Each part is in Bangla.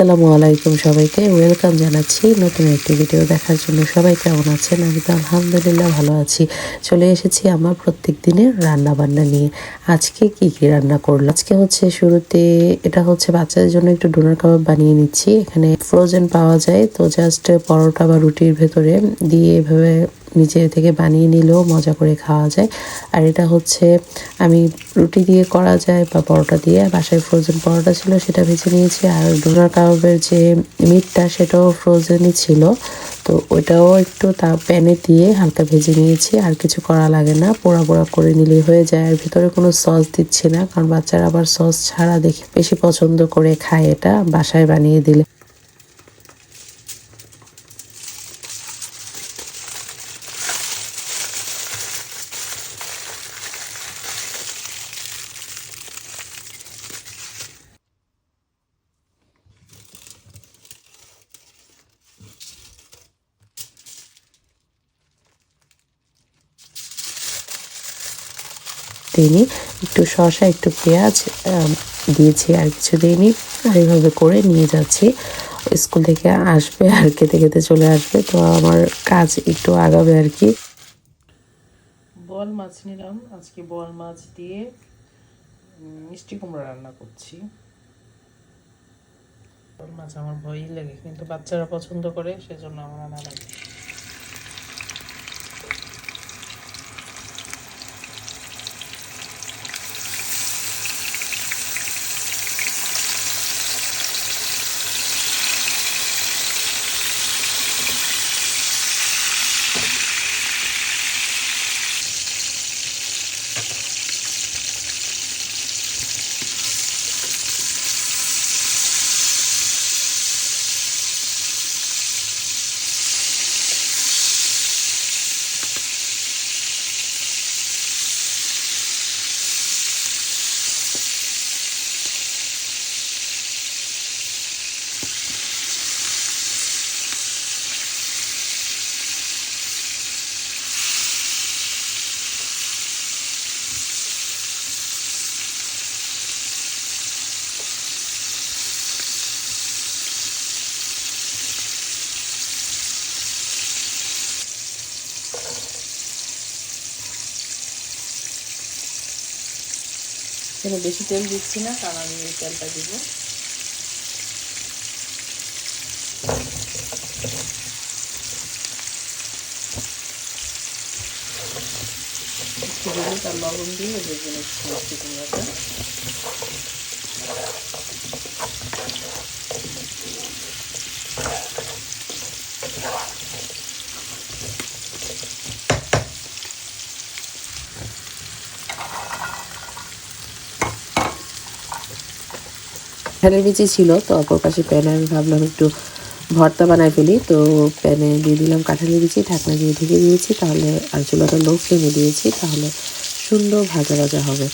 আসসালামু আলাইকুম সবাইকে। ওয়েলকাম জানাচ্ছি নতুন একটি ভিডিও দেখার জন্য। সবাই কেমন আছেন? আমি তো আলহামদুলিল্লাহ ভালো আছি। চলে এসেছি আমার প্রত্যেক দিনের রান্না বান্না নিয়ে। আজকে কি কি রান্না করলাম? আজকে হচ্ছে শুরুতে এটা হচ্ছে বাচ্চাদের জন্য একটু ডোনার কাবাব বানিয়ে নিচ্ছি। এখানে ফ্রোজেন পাওয়া যায়। তো জাস্ট পরোটা বা রুটির ভেতরে দিয়ে এভাবে নিচে থেকে বানিয়ে নিলেও মজা করে খাওয়া যায়। আর এটা হচ্ছে, আমি রুটি দিয়ে করা যায় বা পরোটা দিয়ে। বাসায় ফ্রোজেন পরোটা ছিল, সেটা ভেজে নিয়েছি। আর ডোনার কাবাবের যে মিটটা সেটাও ফ্রোজেনই ছিল। তো ওইটাও একটু তা প্যানে দিয়ে হালকা ভেজে নিয়েছি। আর কিছু করা লাগে না, পোড়া পোড়া করে নিলেই হয়ে যায়। আর ভিতরে কোনো সস দিচ্ছি না, কারণ বাচ্চারা আবার সস ছাড়া দেখে বেশি পছন্দ করে খায় এটা বাসায় বানিয়ে দিলে। দিইনি। একটু শসা, একটু পেঁয়াজ দিয়েছি আর কিছু দিইনি। আর এইভাবে করে নিয়ে যাচ্ছি। স্কুল থেকে আসবে আর খেতে খেতে চলে আসবে। তো আমার কাজ একটু আগাবে আর কি। বল মাছ নিলাম। আজকে বল মাছ দিয়ে মিষ্টি কুমড়া রান্না করছি। বল মাছ আমার ভয়ই লাগে, কিন্তু বাচ্চারা পছন্দ করে, সেজন্য আমার আনা লাগে। এখানে বেশি তেল দিচ্ছি না কারণ আমি এই তেলটা দিব একটু হলুদ আর লবণ দিয়ে ভেজে নিচ্ছি মিষ্টি কুমড়াটা কাঁঠালের বিচি ছিল, তো অপর পাশে প্যানে আমি ভাবলাম একটু ভর্তা বানায় ফেলি। তো প্যানে দিয়ে দিলাম কাঁঠালের বিচি, ঢাকনা দিয়ে ঢেকে দিয়েছি, তাহলে আর চুলাটা লো ফ্লেমে দিয়েছি, তাহলে সুন্দর ভাজা ভাজা হবে।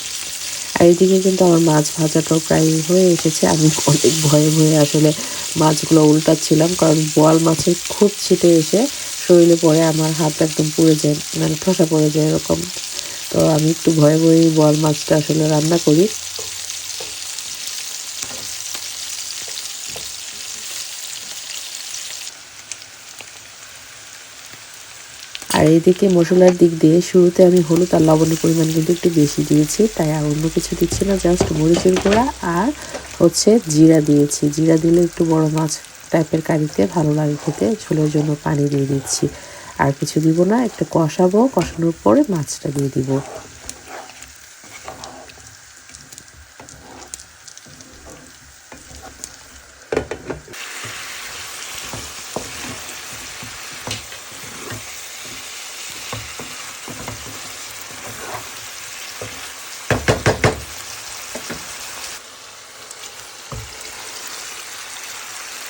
আর এইদিকে কিন্তু আমার মাছ ভাজাটাও প্রায় হয়ে এসেছে, আমি অনেক ভয়ে ভয়ে আসলে মাছগুলো উল্টাচ্ছিলাম, কারণ বোয়াল মাছের খুব ছিটে এসে শরীরে পরে আমার হাত একদম পুড়ে যায় মানে ঠোসা পড়ে যায় এরকম। তো আমি একটু ভয়ে ভয়ে বোয়াল মাছটা আসলে রান্না করি। আর এদিকে মশলার দিক দিয়ে শুরুতে আমি হলুদ আর লবণের পরিমাণ কিন্তু একটু বেশি দিয়েছি, তাই আর অন্য কিছু দিচ্ছি না জাস্ট মরিচের গুঁড়া আর হচ্ছে জিরা দিয়েছি। জিরা দিলে একটু বড় মাছ টাইপের কারিতে ভালো লাগে খেতে, ঝোলের জন্য পানি দিয়ে দিচ্ছি। আর কিছু দিব না, একটু কষাবো, কষানোর পরে মাছটা দিয়ে দিব।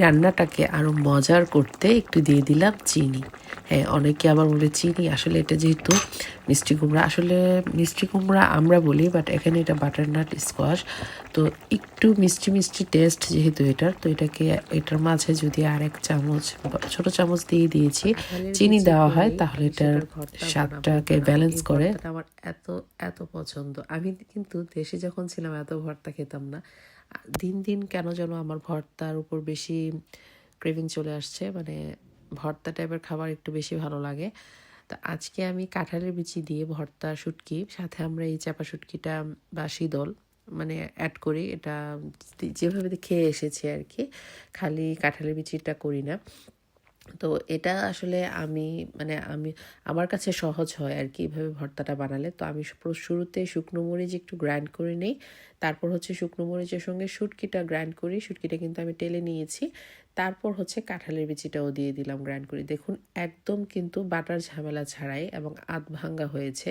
রান্নাটাকে আরও মজার করতে একটু দিয়ে দিলাম চিনি। হ্যাঁ অনেকে আবার বলে চিনি আসলে এটা যেহেতু মিষ্টি কুমড়া। আসলে মিষ্টি কুমড়া আমরা বলি বাট এখানে এটা বাটারনাট স্কোয়াশ তো একটু মিষ্টি মিষ্টি টেস্ট যেহেতু এটার তো এটাকে এটার মাঝে যদি আর এক চামচ ছোট চামচ দিয়ে দিয়েছি চিনি দেওয়া হয় তাহলে এটার স্বাদটাকে ব্যালেন্স করে। আমার এত এত পছন্দ। আমি কিন্তু দেশে যখন ছিলাম এত ভর্তা খেতাম না। দিন দিন কেন যেন আমার ভর্তার উপর বেশি ক্রেভিং চলে আসছে। মানে ভর্তা টাইপের খাবার একটু বেশি ভালো লাগে। তো আজকে আমি কাঁঠালের বিচি দিয়ে ভর্তা শুটকি, সাথে আমরা এই চাপা শুটকিটা বা শীতল মানে অ্যাড করি। এটা যেভাবে খেয়ে এসেছি আর কি। খালি কাঁঠালের বিচিটা করি না। তো এটা আসলে আমি মানে আমি, আমার কাছে সহজ হয় আর কি এভাবে ভর্তাটা বানালে। তো আমি শুরুতে শুকনো মরিচ একটু গ্রাইন্ড করে নিই। তারপর হচ্ছে শুকনো মরিচের সঙ্গে শুটকিটা গ্রাইন্ড করি। শুটকিটা কিন্তু আমি টেলে নিয়েছি। তারপর হচ্ছে কাঁঠালের বিচিটাও দিয়ে দিলাম গ্রাইন্ড করি। দেখুন, একদম কিন্তু বাটার ঝামেলা ছাড়াই এবং আধ ভাঙ্গা হয়েছে।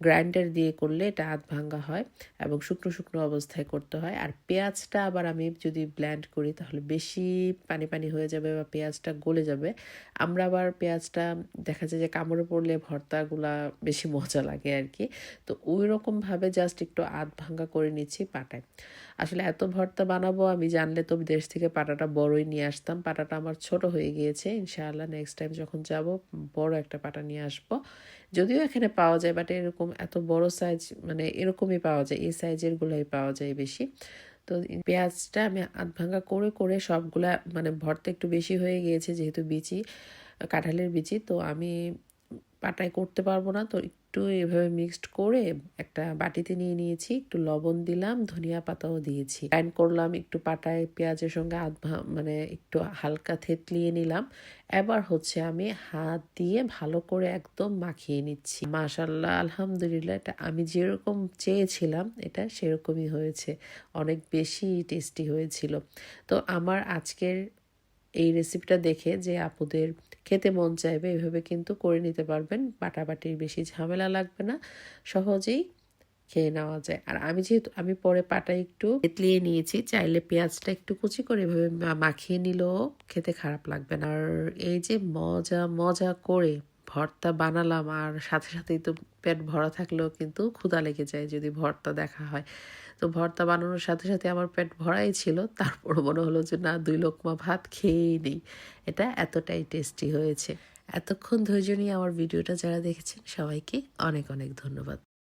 গ্রাইন্ডার দিয়ে করলে এটা আধ ভাঙ্গা হয় এবং শুকনো শুকনো অবস্থায় করতে হয়। আর পেঁয়াজটা আবার আমি যদি ব্ল্যান্ড করি তাহলে বেশি পানি পানি হয়ে যাবে বা পেঁয়াজটা গলে যাবে। আমরা আবার পেঁয়াজটা দেখা যায় যে কামড়ে পড়লে ভর্তাগুলা বেশি মজা লাগে আর কি তো ওই রকমভাবে জাস্ট একটু আধ ভাঙ্গা করে নিচ্ছি পাটায়। আসলে এত ভর্তা বানাবো আমি জানলে তো দেশ থেকে পাটাটা বড়ই নিয়ে আসতাম। পাটাটা আমার ছোট হয়ে গিয়েছে। ইনশাআল্লাহ নেক্সট টাইম যখন যাব বড় একটা পাটা নিয়ে আসব। যদিও এখানে পাওয়া যায় বাট এরকম এত বড় সাইজ মানে এরকমই পাওয়া যায়, এই সাইজের গুলাই পাওয়া যায় বেশি। তো পেঁয়াজটা আমি আধ ভাঙ্গা করে করে সবগুলা মানে ভর্তা একটু বেশি হয়ে গিয়েছে যেহেতু বিচি, কাঁঠালের বিচি, তো আমি পাটায় করতে পারব না। তো একটু এভাবে মিক্সড করে একটা বাটিতে নিয়ে নিয়েছি, একটু লবণ দিলাম, ধনিয়া পাতাও দিয়েছি। গ্রাইন্ড করলাম, একটু পাটায় পেঁয়াজের সঙ্গে আধ মানে একটু হালকা থেতলিয়ে নিলাম। এবার হচ্ছে আমি হাত দিয়ে ভালো করে একদম মাখিয়ে নিচ্ছি। মাশাল্লাহ আলহামদুলিল্লাহ, এটা আমি যেরকম চেয়েছিলাম, এটা সেরকমই হয়েছে। অনেক বেশি টেস্টি হয়েছিল। তো আমার আজকের এই রেসিপিটা দেখে যে আপুদের খেতে মন চাইবে, এভাবে কিন্তু করে নিতে পারবেন। বাটাবাটির বেশি ঝামেলা লাগবে না, সহজেই খেয়ে নেওয়া যায়। আর আমি যেহেতু, আমি পরে পাটা একটু তেতলিয়ে নিয়েছি, চাইলে পেঁয়াজটা একটু কুচি করে এভাবে মাখিয়ে নিলেও খেতে খারাপ লাগবে না। আর এই যে মজা মজা করে ভর্তা বানালাম আর সাথে সাথেই তো পেট ভরা থাকলেও কিন্তু ক্ষুধা লেগে যায় যদি ভর্তা দেখা হয়। তো ভর্তা বানানোর সাথে সাথে আমার পেট ভরাই ছিল। তারপর মনে হলো যে না, দুই লোকমা ভাত খেয়েই নিই। এটা এতটাই টেস্টি হয়েছে। এতক্ষণ ধৈর্য নিয়ে আমার ভিডিওটা যারা দেখেছেন, সবাইকে অনেক অনেক ধন্যবাদ।